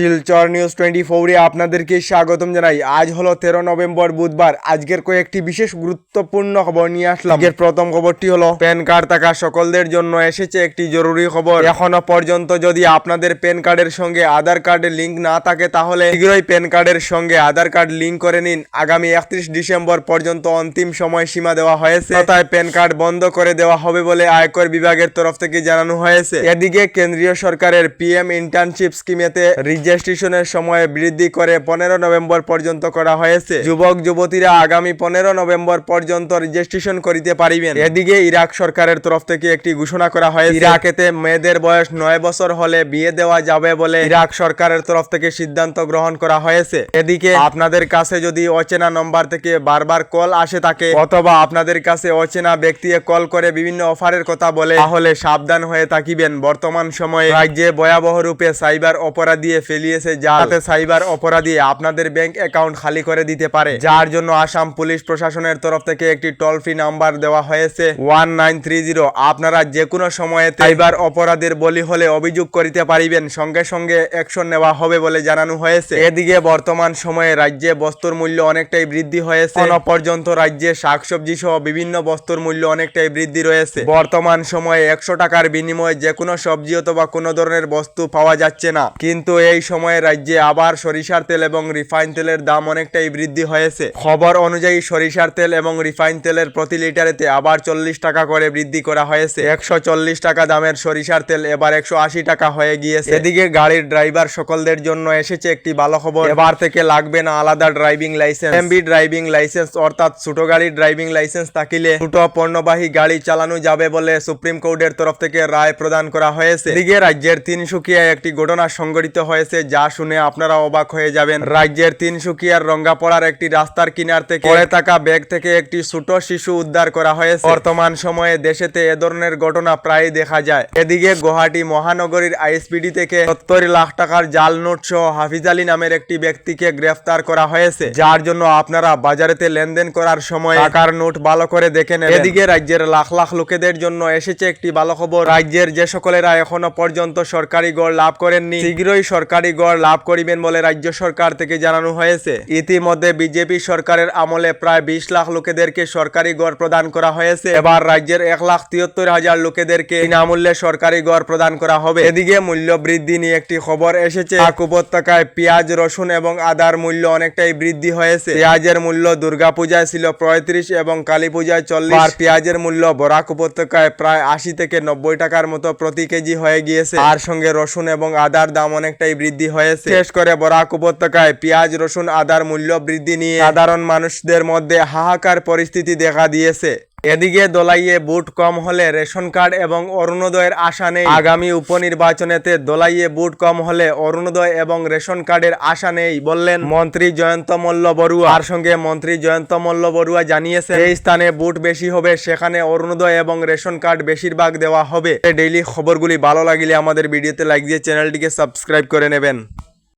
Silchar news twenty ফোরে আপনাদেরকে স্বাগতম জানাই। আজ হলো তেরো নভেম্বর, বুধবার। আজকের কয়েকটি বিশেষ গুরুত্বপূর্ণ খবর নিয়ে আসলাম। আজকের প্রথম খবরটি হলো, প্যান কার্ড থাকা সকলদের জন্য এসেছে একটি জরুরি খবর। এখনও পর্যন্ত যদি আপনাদের প্যান কার্ডের সঙ্গে আধার কার্ডের লিঙ্ক না থাকে, তাহলে শীঘ্রই প্যান কার্ডের সঙ্গে আধার কার্ড লিঙ্ক করে নিন। আগামী একত্রিশ ডিসেম্বর পর্যন্ত অন্তিম সময় সীমা দেওয়া হয়েছে। তাই প্যান কার্ড বন্ধ করে দেওয়া হবে বলে আয়কর বিভাগের তরফ থেকে জানানো হয়েছে। এদিকে কেন্দ্রীয় সরকারের পিএম ইন্টার্নশিপ স্কিমেতে রেজিস্ট্রেশনের সময় বৃদ্ধি করে পনেরো নভেম্বর পর্যন্ত করা হয়েছে। যুবক, যুবতীরা আগামী পনেরো নভেম্বর পর্যন্ত রেজিস্ট্রেশন করিতে পারিবেন। এদিকে ইরাক সরকারের তরফ থেকে একটি ঘোষণা করা হয়েছে। ইরাকেতে মেয়েদের বয়স নয় বছর হলে বিয়ে দেওয়া যাবে বলে ইরাক সরকারের তরফ থেকে সিদ্ধান্ত গ্রহণ করা হয়েছে। এদিকে আপনাদের কাছে যদি অচেনা নম্বর থেকে বারবার কল আসে থাকে, অথবা আপনাদের কাছে অচেনা ব্যক্তি কল করে বিভিন্ন অফারের কথা বলে, তাহলে সাবধান হয়ে থাকিবেন। বর্তমান সময়ে রাজ্যে ভয়াবহ রূপে সাইবার অপরাধ অপরাধী ফেলিয়েছে যাতে সাইবার অপরাধী আপনাদের ব্যাংক অ্যাকাউন্ট খালি করে দিতে পারে। যার জন্য আসাম পুলিশ প্রশাসনের তরফ থেকে একটি টোল ফ্রি নাম্বার দেওয়া হয়েছে। One nine three zero. আপনারা যে কোনো সময়ে সাইবার অপরাধের বলি হলে অভিযোগ করিতে পারিবেন। সঙ্গে সঙ্গে অ্যাকশন নেওয়া হবে বলে জানানো হয়েছে। এদিকে বর্তমান সময়ে রাজ্যে বস্তুর মূল্য অনেকটাই বৃদ্ধি হয়েছে। এখনও পর্যন্ত রাজ্যে শাকসবজি সহ বিভিন্ন বস্তুর মূল্য অনেকটাই বৃদ্ধি রয়েছে। বর্তমান সময়ে একশো টাকার বিনিময়ে যে কোনো সবজি অথবা কোনো ধরনের বস্তু পাওয়া যাচ্ছে না। কিন্তু এই সময়ে রাজ্যে আবার সরিষার তেল এবং রিফাইন তেলের দাম অনেকটাই বৃদ্ধি হয়েছে। খবর অনুযায়ী সরিষার তেল এবং রিফাইন তেলের প্রতি লিটারেতে আবার চল্লিশ টাকা করে বৃদ্ধি করা হয়েছে। একশো চল্লিশ টাকা দামের সরিষার তেল এবার একশো আশি টাকা হয়ে গিয়েছে। এদিকে গাড়ির ড্রাইভার সকলদের জন্য এসেছে একটি ভালো খবর। এবার থেকে লাগবে না আলাদা driving licence. MB driving licence অর্থাৎ ছোট গাড়ির ড্রাইভিং লাইসেন্স থাকিলে ছোট পণ্যবাহী গাড়ি চালানো যাবে বলে সুপ্রিম কোর্টের তরফ থেকে রায় প্রদান করা হয়েছে। এদিকে রাজ্যের তিনসুকিয়ায় একটি ঘটনা সংঘটিত হয়েছে। যা শুনে আপনারা অবাক হয়ে যাবেন। রাজ্যের তিনসুকিয়ার রঙ্গাপড়ার একটি রাস্তার কিনার থেকে পড়ে থাকা ব্যাগ থেকে একটি ছোট শিশু উদ্ধার করা হয়েছে। বর্তমান সময়ে দেশেতে এ ধরনের ঘটনা প্রায় দেখা যায়। এদিকে গুয়াহাটি মহানগরীর আইএসপিডি থেকে সত্তর লাখ টাকার জাল নোট সহ হাফিজ আলী নামের একটি ব্যক্তিকে গ্রেফতার করা হয়েছে। যার জন্য আপনারা বাজারেতে লেনদেন করার সময় টাকার নোট ভালো করে দেখে নেবেন। এদিকে রাজ্যের লাখ লাখ লোকেদের জন্য এসেছে একটি ভালো খবর। রাজ্যের যে সকলেরা এখনও পর্যন্ত সরকারি গড় লাভ করেননি, শীঘ্রই সরকারি গড় লাভ করিবেন বলে রাজ্য সরকার থেকে জানানো হয়েছে। ইতিমধ্যে বিজেপি সরকারের আমলে প্রায় বিশ লাখ লোকেদেরকে সরকারি গড় প্রদান করা হয়েছে। এবার রাজ্যের এক লাখ তিয়াত্তর হাজার লোকেদেরকে বিনামূল্যে সরকারি গড় প্রদান করা হবে। এদিকে মূল্য বৃদ্ধি নিয়ে একটি খবর এসেছে। পাক উপত্যকায় পেঁয়াজ, রসুন এবং আদার মূল্য অনেকটাই বৃদ্ধি হয়েছে। পেঁয়াজের মূল্য দুর্গাপূজায় ছিল পঁয়ত্রিশ এবং কালী পূজায় চল্লিশ। আর পেঁয়াজের মূল্য বরাক উপত্যকায় প্রায় আশি থেকে নব্বই টাকার মতো প্রতি কেজি হয়ে গিয়েছে। আর সঙ্গে রসুন এবং আদার দাম অনেকটাই বৃদ্ধি হয়েছে। শেষ করে বরাক উপত্যকায় পেঁয়াজ, রসুন, আদার মূল্য বৃদ্ধি নিয়ে সাধারণ মানুষদের মধ্যে হাহাকার পরিস্থিতি দেখা দিয়েছে। এদিকে দোলাইয়ে বুট কম হলে রেশন কার্ড এবং অরুণোদয়ের আশা নেই। আগামী উপনির্বাচনেতে দোলাইয়ে বুট কম হলে অরুণোদয় এবং রেশন কার্ডের আশা নেই বললেন মন্ত্রী জয়ন্ত মল্ল বড়ুয়া। আর সঙ্গে মন্ত্রী জয়ন্ত মল্ল বড়ুয়া জানিয়েছে এই স্থানে বুট বেশি হবে, সেখানে অরুণোদয় এবং রেশন কার্ড বেশিরভাগ দেওয়া হবে। ডেইলি খবরগুলি ভালো লাগলে আমাদের ভিডিওতে লাইক দিয়ে চ্যানেলটিকে সাবস্ক্রাইব করে নেবেন।